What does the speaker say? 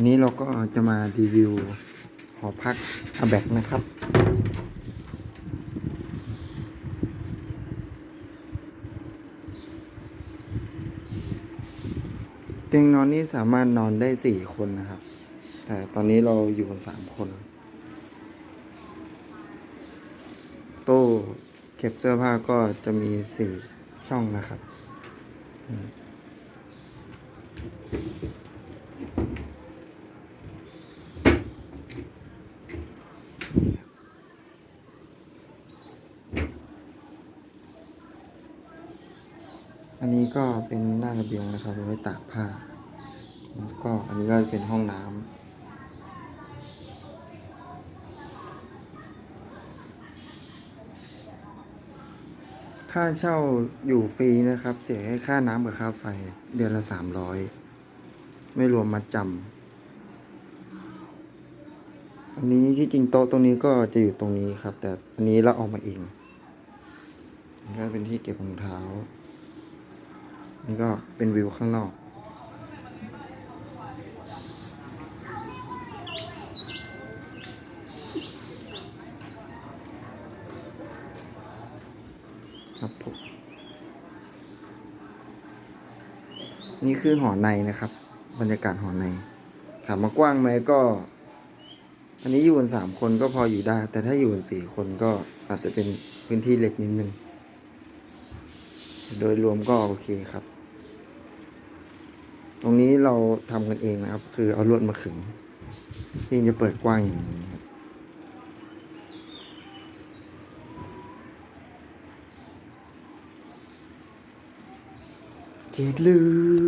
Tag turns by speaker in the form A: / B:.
A: อันนี้เราก็จะมารีวิวหอพักอาแบกนะครับ เตียงนอนนี่สามารถนอนได้สี่คนนะครับ แต่ตอนนี้เราอยู่กันสามคน โต้เก็บเสื้อผ้าก็จะมีสี่ช่องนะครับ อันนี้ก็เป็นหน้าระเบียงนะครับไว้ตากผ้า แล้วก็อันนี้ก็เป็นห้องน้ำค่าเช่าอยู่ฟรีนะครับ เสียแค่ค่าน้ำกับค่าไฟ เดือนละสามร้อยไม่รวมมัดจำอันนี้ที่จริงโต๊ะตรงนี้ก็จะอยู่ตรงนี้ครับ แต่อันนี้เราเออกมาเองนี่ก็เป็นที่เก็บรองเท้า นี่ก็เป็นวิวข้างนอก ครับผมนี่คือหอในนะครับ บรรยากาศหอใน ถามมากว้างไหมก็ อันนี้อยู่กันสามคนก็พออยู่ได้ แต่ถ้าอยู่กันสี่คนก็อาจจะเป็นพื้นที่เล็กนิดนึงโดยรวมก็โอเคครับ ตรงนี้เราทำกันเองนะครับ คือเอาลวดมาขึงที่จะเปิดกว้างอย่างนี้ครับเจ็ดลือ